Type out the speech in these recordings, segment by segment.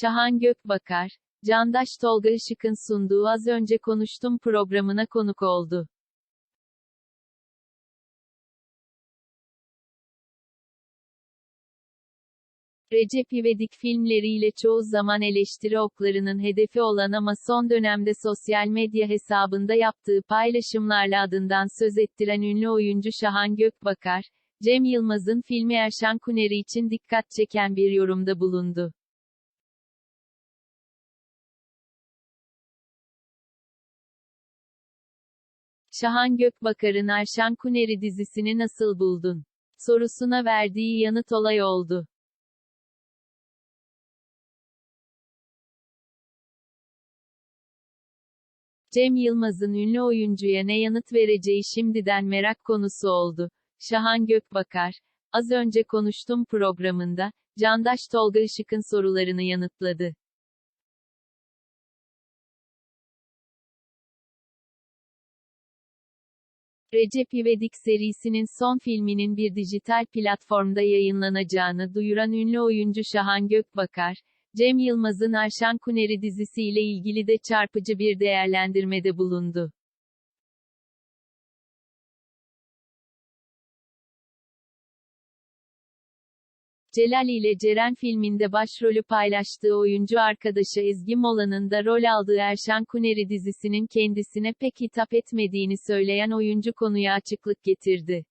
Şahan Gökbakar, Candaş Tolga Işık'ın sunduğu Az Önce Konuştum programına konuk oldu. Recep İvedik filmleriyle çoğu zaman eleştiri oklarının hedefi olan ama son dönemde sosyal medya hesabında yaptığı paylaşımlarla adından söz ettiren ünlü oyuncu Şahan Gökbakar, Cem Yılmaz'ın filmi Erşan Kuneri için dikkat çeken bir yorumda bulundu. Şahan Gökbakar'ın Erşan Kuneri dizisini nasıl buldun? sorusuna verdiği yanıt olay oldu. Cem Yılmaz'ın ünlü oyuncuya ne yanıt vereceği şimdiden merak konusu oldu. Şahan Gökbakar, az önce konuştum programında, Candaş Tolga Işık'ın sorularını yanıtladı. Recep İvedik serisinin son filminin bir dijital platformda yayınlanacağını duyuran ünlü oyuncu Şahan Gökbakar, Cem Yılmaz'ın Arşan Kuneri dizisiyle ilgili de çarpıcı bir değerlendirmede bulundu. Celal ile Ceren filminde başrolü paylaştığı oyuncu arkadaşı Ezgi Mola'nın da rol aldığı Erşan Kuneri dizisinin kendisine pek hitap etmediğini söyleyen oyuncu konuya açıklık getirdi.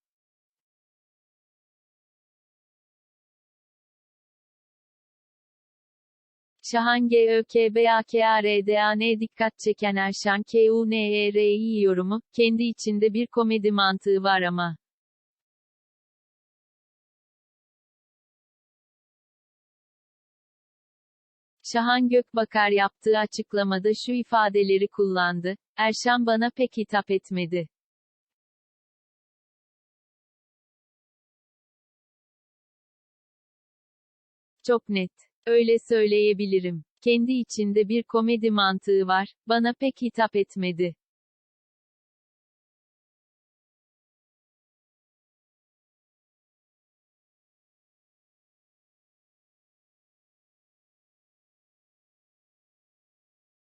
Şahan GÖKBAKARDAN dikkat çeken Erşan KUNERİ yorumu, kendi içinde bir komedi mantığı var ama. Şahan Gökbakar yaptığı açıklamada şu ifadeleri kullandı, Erşan bana pek hitap etmedi. Çok net. Öyle söyleyebilirim. Kendi içinde bir komedi mantığı var, bana pek hitap etmedi.